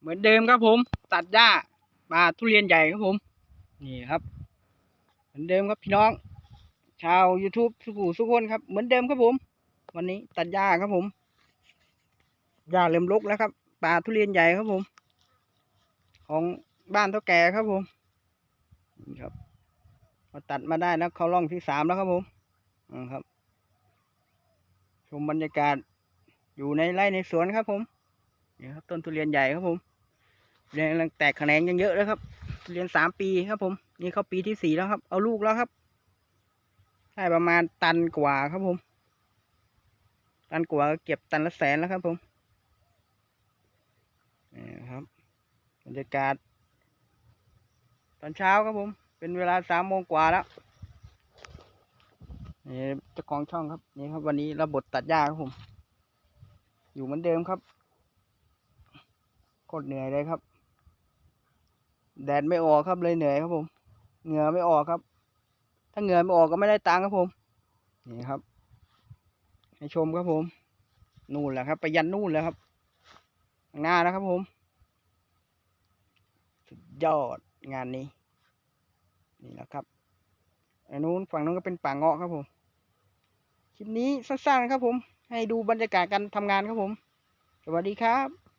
เหมือนเดิมครับผม ตัดหญ้ามาทุเรียนใหญ่ครับผม นี่ครับ เหมือนเดิมครับพี่น้อง ชาว YouTube สุขุสุกคนครับ เหมือนเดิมครับผม วันนี้ตัดหญ้าครับผมหญ้าเริ่มรกแล้วครับป่าทุเรียนใหญ่ครับผม ของบ้านเท่าแก่ครับผมนี่ครับพอตัดมาได้แล้วเขาล่องที่สามแล้วครับผมอืมครับ ชมบรรยากาศอยู่ในไร่ในสวนครับผมนี่ครับต้นทุเรียนใหญ่ครับผม ยนกำลังแตกแขนงยังเยอะเลยครับ เรียนสามปีครับผม นี่เข้าปีที่สี่แล้วครับ เอาลูกแล้วครับ ได้ประมาณตันกว่าครับผม ตันกว่าเก็บตันละแสนแล้วครับผมนี่ครับบรรยากาศ ตอนเช้าครับผม เป็นเวลาสามโมงกว่าแล้วนี่เจ้าของช่องครับนี่ครับ วันนี้ระบบตัดหญ้าครับผม อยู่เหมือนเดิมครับโคตรเหนื่อยเลยครับ แดดไม่ออกครับเลยเหนื่อยครับผม เหงื่อไม่ออกครับ ถ้าเหงื่อไม่ออกก็ไม่ได้ตังค์ครับผม นี่ครับ ให้ชมครับผม นู่นแหละครับ ไปยันนู่นแล้วครับข้างหน้านะครับผม สุดยอดงานนี้ นี่แหละครับอันนู้นฝั่งนู้นก็เป็นป่าเงาะครับผม คลิปนี้สั้นๆครับผม ให้ดูบรรยากาศการทำงานครับผม สวัสดีครับ